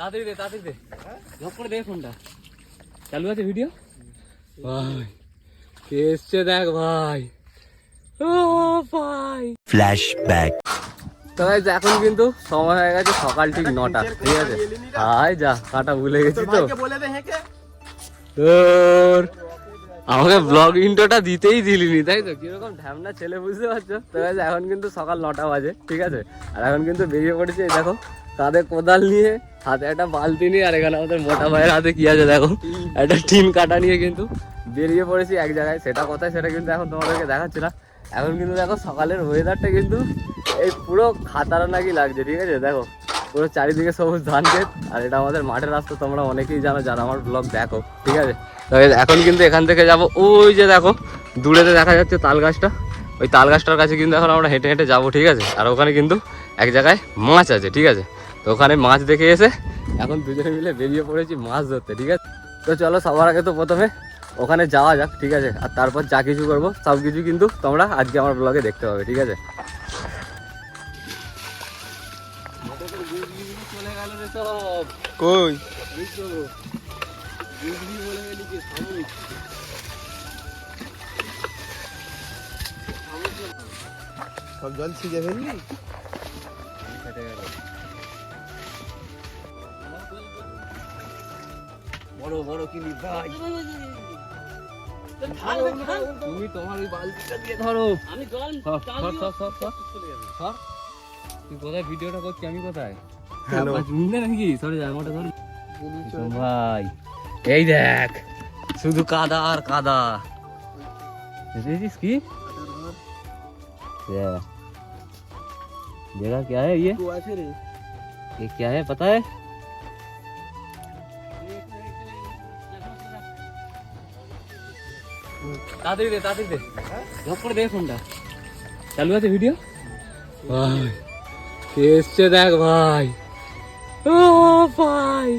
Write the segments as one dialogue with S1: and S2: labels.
S1: তাড়াতাড়ি দে তাড়াতাড়ি দে। লক করে দে ফোনটা। চালু আছে ভিডিও ভাই কে এসছে দেখ ভাই। ও ভাই।
S2: Flashback.
S1: তো এখন কিন্তু সময় হয়ে গেছে সকাল ঠিক নটা ঠিক আছে? হাই যা কাটা ভুলে গেছি তো।
S3: বলে
S1: তোর আমাকে ব্লগ ইন্ট্রোটা দিতেই দিলিনি তাই তো? কীরকম ঢ্যামনা ছেলে বুঝতে পারছ? তো এখন কিন্তু সকাল নটা বাজে ঠিক আছে? আর এখন কিন্তু বেরিয়ে পড়েছে দেখো কাঁধে কোদাল নিয়ে হাতে একটা বালতি নিয়ে আর এখানে আমাদের মোটা ভাইয়ের হাতে কি আছে দেখো? একটা টিন কাটা নিয়ে কিন্তু বেরিয়ে পড়েছি এক জায়গায়। সেটা কোথায় সেটা কিন্তু এখন তোমাদেরকে দেখাচ্ছি না। এখন কিন্তু দেখো সকালের ওয়েদারটা কিন্তু এই পুরো খাতারা নাকি লাগছে, ঠিক আছে? দেখো, পুরো চারিদিকে সবুজ ধান ক্ষেত। আর এটা আমাদের মাঠের রাস্তা, তোমরা অনেকেই জানো যারা আমার ব্লগ দেখো, ঠিক আছে? এখন কিন্তু এখান থেকে যাব। ওই যে দেখো, দূরেতে দেখা যাচ্ছে তাল গাছটা ওই তাল গাছটার কাছে কিন্তু এখন আমরা হেঁটে হেঁটে যাব, ঠিক আছে? আর ওখানে কিন্তু এক জায়গায় মাছ আছে, ঠিক আছে? তো ওখানে মাছ দেখে এসে এখন দুজনে মিলে বেরিয়ে পড়েছি মাছ ধরতে, ঠিক আছে? তো চলো সবার আগে তো প্রথমে ওখানে যাওয়া যাক, ঠিক আছে? আর তারপর যা কিছু করব, সব কিছু কিন্তু তোমরা আজকে আমার ব্লগে দেখতে পাবে, ঠিক আছে?
S3: কই? সব জল ছিঁড়ে ফেললি?
S1: বড় বড় কিনি ভাই তুমি তোমার ওই বালতিটা দিয়ে ধরো
S4: আমি জল
S1: সর, সর, সর, সর, সর। সর। তুই কোথায় ভিডিওটা করছি আমি কোথায়
S3: Hello.
S1: শুনলে নাকি সরে যা মোটা ধর ভাই এই দেখ শুধু কাদা আর কাদা देखिस की ये जगह क्या है ये
S3: তো আছে রে
S1: ये क्या है पता है তাড়াতাড়ি দে তাড়াতাড়ি দে। লক করে দে ফোনটা। চালু আছে ভিডিও? ভাই কে এসছে দেখ ভাই। ও ভাই।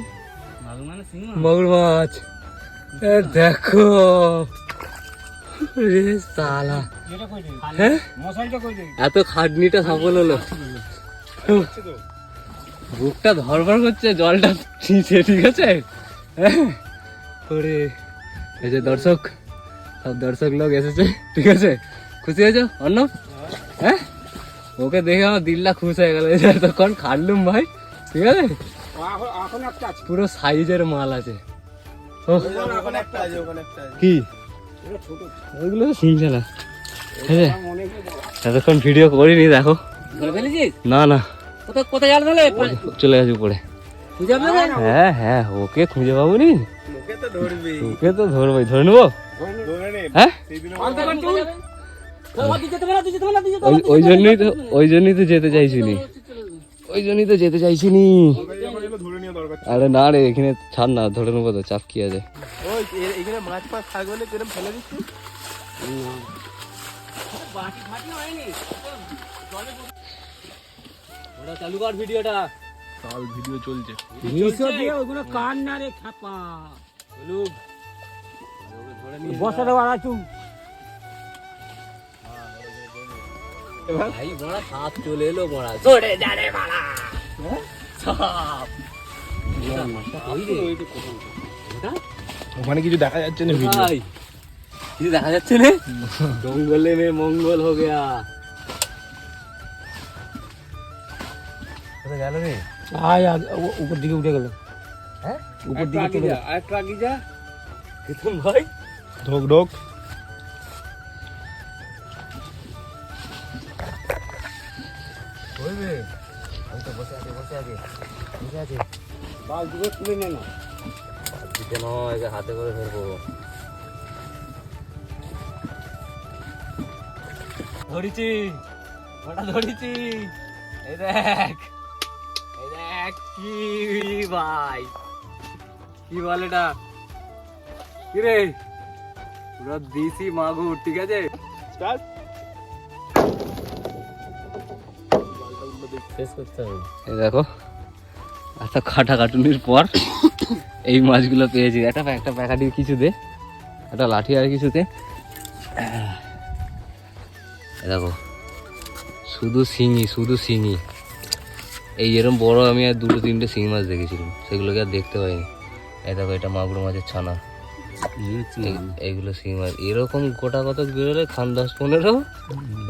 S1: মগুর মাছ দেখো। রে সালা। হ্যাঁ এত খাটনিটা সফল হলো। বুকটা ধরবার করছে জলটা ঠিক আছে? হ্যাঁ? ওরে এই যে দর্শক সব দর্শক লোক এসেছে ঠিক আছে খুশি হয়েছো অর্ণব হ্যাঁ ওকে দেখে আমার দিলটা খুশ হয়ে গেল এতক্ষণ খাটলুম ভাই ঠিক আছে পুরো সাইজের মাল আছে কি ওইগুলো সিং ঠিক এতক্ষণ ভিডিও করিনি দেখো। না না।
S4: কোথায়
S1: চলে গেছে উপরে হ্যাঁ হ্যাঁ ওকে খুঁজে পাবো নি?
S3: লোকে তো ধরবি।
S1: ওকে তো ধরবোই। ধরে নেব?
S3: ধরে নে।
S1: হ্যাঁ?
S3: ওই
S1: জন্যই তো ওই জন্যই তো যেতে চাইছিনি। ওই জন্যই তো যেতে চাইছি নি
S3: যখন এলো ধরে নিয়ে দরকার
S1: আরে না রে এখানে ছাড় না ধরে নেব তো চাপ কি আছে?
S3: ওই এ- এখানে মাছ ফাছ থাকবে ফেলে দিচ্ছি
S1: ওটা চালু কর ভিডিওটা।
S3: কাল ভিডিও চলছে।
S4: ওগুলো কান না রে খাপা।
S1: চলুক ধরে নিয়ে
S4: বসা দেওয়া আছু
S1: ভাই বড়া সাপ চলে এলো বড়া। যা বড়া সাপ? ওটা?
S3: ওখানে কিছু দেখা যাচ্ছে না ভিডিও?
S1: ভাই কিছু দেখা যাচ্ছে না? জঙ্গলে মে মঙ্গল হো গয়া। কোথায় গেল রে?
S4: আয় উপর দিকে উঠে গেল।
S1: হ্যাঁ?
S4: উপর দিকে চলে গেল।
S1: একটু আগে যা। কিতুম ভাই
S3: ঢোক ঢোক।
S1: রে আমি তো বসে আছি বসে আছি বসে আছি।
S4: বাল তুলে নে না।
S1: দিতে নয় হাতে করে ধরবো। ধরেছি ওটা ধরেছি। এই দেখ এই দেখ কি ভাই কি বলে এটা? কি রে? পুরো দেশি মাগুর ঠিক আছে?
S3: স্টার্ট।
S1: এই দেখো এত খাটা কাটুনির পর এই মাছগুলো পেয়েছি। একটা একটা প্যাকাটি কিছু একটা লাঠি আর কিছু দে এই দেখো শুধু শিঙি শুধু শিঙি। এই এরকম বড় আমি আর দুটো তিনটে শিঙি মাছ দেখেছিলাম সেগুলোকে আর দেখতে পাইনি। এই দেখো এটা মাগুর মাছের ছানা। এইগুলো শিঙি মাছ এরকম গোটা কত বেরোলে খান দশ পনেরো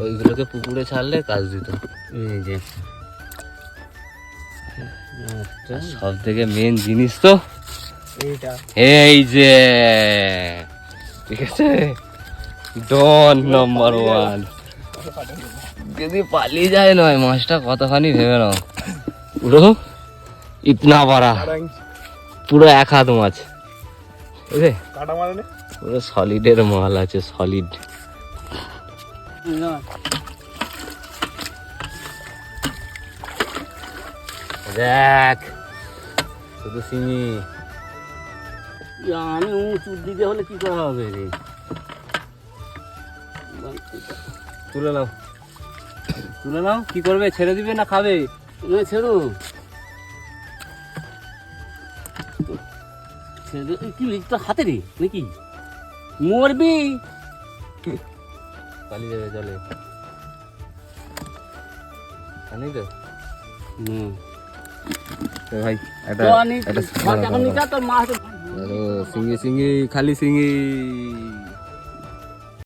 S1: ওইগুলোকে পুকুরে ছাড়লে কাজ দিত।
S4: এই যে।
S1: সব থেকে মেন জিনিস তো এই যে ঠিক আছে? ডন নাম্বার ওয়ান যদি পালিয়ে যায় নয় মাছটা কতখানি ভেবে নাও। পুরো ইতনা বড়া পুরো এক হাত মাছ। বুঝলে?
S3: কাটা মানে
S1: পুরো সলিডের মাল আছে সলিড দেখ শুধু সিমি
S4: আমি উঁচুর দিকে হলে কি করা হবে রে।
S1: তুলে নাও। তুলে নাও কি করবে? ছেড়ে দিবে না খাবে?
S4: না ছেড়ো কি হাতে রে নাকি মরবি
S1: পালিয়ে যাবে চলে জানি তো?
S4: হুম।
S1: ভাই এটা এটা সিঙ্গি সিঙ্গি খালি সিঙ্গি।